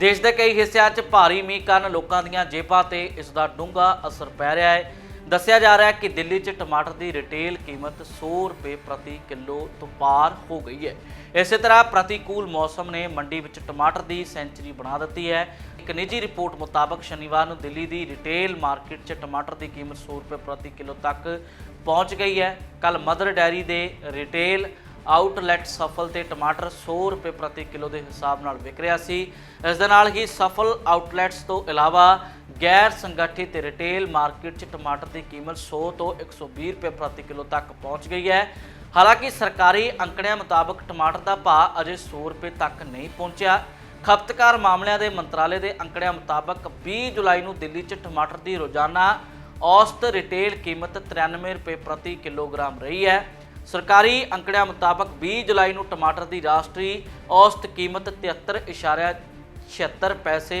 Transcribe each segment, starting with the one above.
ਦੇਸ਼ ਦੇ ਕਈ ਹਿੱਸਿਆਂ 'ਚ ਭਾਰੀ ਮੀਂਹ ਕਾਰਨ ਲੋਕਾਂ ਦੀਆਂ ਜੇਬਾਂ ਤੇ ਇਸ ਦਾ ਡੂੰਘਾ ਅਸਰ ਪੈ ਰਿਹਾ ਹੈ। ਦੱਸਿਆ ਜਾ ਰਿਹਾ ਹੈ ਕਿ ਦਿੱਲੀ 'ਚ ਟਮਾਟਰ ਦੀ ਰਿਟੇਲ ਕੀਮਤ 100 ਰੁਪਏ ਪ੍ਰਤੀ ਕਿਲੋ ਤੋਂ ਪਾਰ ਹੋ ਗਈ ਹੈ। ਇਸੇ ਤਰ੍ਹਾਂ ਪ੍ਰਤੀਕੂਲ ਮੌਸਮ ਨੇ ਮੰਡੀ ਵਿੱਚ ਟਮਾਟਰ ਦੀ ਸੈਂਚਰੀ ਬਣਾ ਦਿੱਤੀ ਹੈ। ਇੱਕ ਨਿੱਜੀ ਰਿਪੋਰਟ ਮੁਤਾਬਕ ਸ਼ਨੀਵਾਰ ਨੂੰ ਦਿੱਲੀ ਦੀ ਰਿਟੇਲ ਮਾਰਕੀਟ 'ਚ ਟਮਾਟਰ ਦੀ ਕੀਮਤ 100 ਰੁਪਏ ਪ੍ਰਤੀ ਕਿਲੋ ਤੱਕ ਪਹੁੰਚ ਗਈ ਹੈ। ਕੱਲ ਮਦਰ ਡੈਰੀ ਦੇ ਰਿਟੇਲ ਆਊਟਲੈਟ ਸਫਲ ਤੇ ਟਮਾਟਰ 100 ਰੁਪਏ ਪ੍ਰਤੀ ਕਿਲੋ ਦੇ ਹਿਸਾਬ ਨਾਲ ਵਿਕ ਰਿਹਾ ਸੀ। ਇਸ ਦੇ ਨਾਲ ਹੀ ਸਫਲ ਆਊਟਲੈਟਸ ਤੋਂ ਇਲਾਵਾ ਗੈਰ ਸੰਗਠਿਤ ਰਿਟੇਲ ਮਾਰਕੀਟ 'ਚ ਟਮਾਟਰ ਦੀ ਕੀਮਤ 100 ਤੋਂ 120 ਰੁਪਏ ਪ੍ਰਤੀ ਕਿਲੋ ਤੱਕ ਪਹੁੰਚ ਗਈ ਹੈ। ਹਾਲਾਂਕਿ ਸਰਕਾਰੀ ਅੰਕੜਿਆਂ ਮੁਤਾਬਕ ਟਮਾਟਰ ਦਾ ਭਾਅ ਅਜੇ 100 ਰੁਪਏ ਤੱਕ ਨਹੀਂ ਪਹੁੰਚਿਆ। ਖਪਤਕਾਰ ਮਾਮਲਿਆਂ ਦੇ ਮੰਤਰਾਲੇ ਦੇ ਅੰਕੜਿਆਂ ਮੁਤਾਬਕ 20 ਜੁਲਾਈ ਨੂੰ ਦਿੱਲੀ 'ਚ ਟਮਾਟਰ ਦੀ ਰੋਜ਼ਾਨਾ ਔਸਤ ਰਿਟੇਲ ਕੀਮਤ 93 ਰੁਪਏ ਪ੍ਰਤੀ ਕਿਲੋਗ੍ਰਾਮ ਰਹੀ ਹੈ। ਸਰਕਾਰੀ ਅੰਕੜਿਆਂ ਮੁਤਾਬਕ 20 ਜੁਲਾਈ ਨੂੰ ਟਮਾਟਰ ਦੀ ਰਾਸ਼ਟਰੀ ਔਸਤ ਕੀਮਤ 73.76 ਪੈਸੇ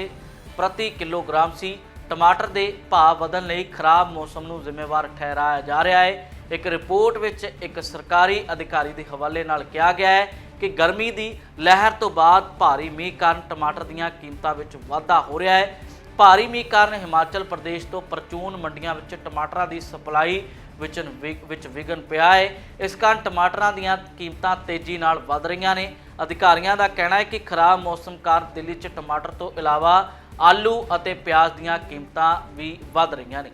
ਪ੍ਰਤੀ ਕਿਲੋਗ੍ਰਾਮ ਸੀ। ਟਮਾਟਰ ਦੇ ਭਾਅ ਵਧਣ ਲਈ ਖਰਾਬ ਮੌਸਮ ਨੂੰ ਜ਼ਿੰਮੇਵਾਰ ਠਹਿਰਾਇਆ ਜਾ ਰਿਹਾ ਹੈ। ਇੱਕ ਰਿਪੋਰਟ ਵਿੱਚ ਇੱਕ ਸਰਕਾਰੀ ਅਧਿਕਾਰੀ ਦੇ ਹਵਾਲੇ ਨਾਲ ਕਿਹਾ ਗਿਆ ਹੈ ਕਿ ਗਰਮੀ ਦੀ ਲਹਿਰ ਤੋਂ ਬਾਅਦ ਭਾਰੀ ਮੀਂਹ ਕਾਰਨ ਟਮਾਟਰ ਦੀਆਂ ਕੀਮਤਾਂ ਵਿੱਚ ਵਾਧਾ ਹੋ ਰਿਹਾ ਹੈ। ਭਾਰੀ ਮੀਂਹ ਕਾਰਨ ਹਿਮਾਚਲ ਪ੍ਰਦੇਸ਼ ਤੋਂ ਪਰਚੂਨ ਮੰਡੀਆਂ ਵਿੱਚ ਟਮਾਟਰਾਂ ਦੀ ਸਪਲਾਈ ਵਿੱਚ ਵਿੱਚ ਵਿਗਨ ਪਿਆ ਹੈ। ਇਸ ਕਾਰਨ ਟਮਾਟਰਾਂ ਦੀਆਂ ਕੀਮਤਾਂ ਤੇਜ਼ੀ ਨਾਲ ਵਧ ਰਹੀਆਂ ਨੇ। ਅਧਿਕਾਰੀਆਂ ਦਾ ਕਹਿਣਾ ਹੈ ਕਿ ਖਰਾਬ ਮੌਸਮ ਕਾਰਨ ਦਿੱਲੀ 'ਚ ਟਮਾਟਰ ਤੋਂ ਇਲਾਵਾ ਆਲੂ ਅਤੇ ਪਿਆਜ਼ ਦੀਆਂ ਕੀਮਤਾਂ ਵੀ ਵਧ ਰਹੀਆਂ ਨੇ।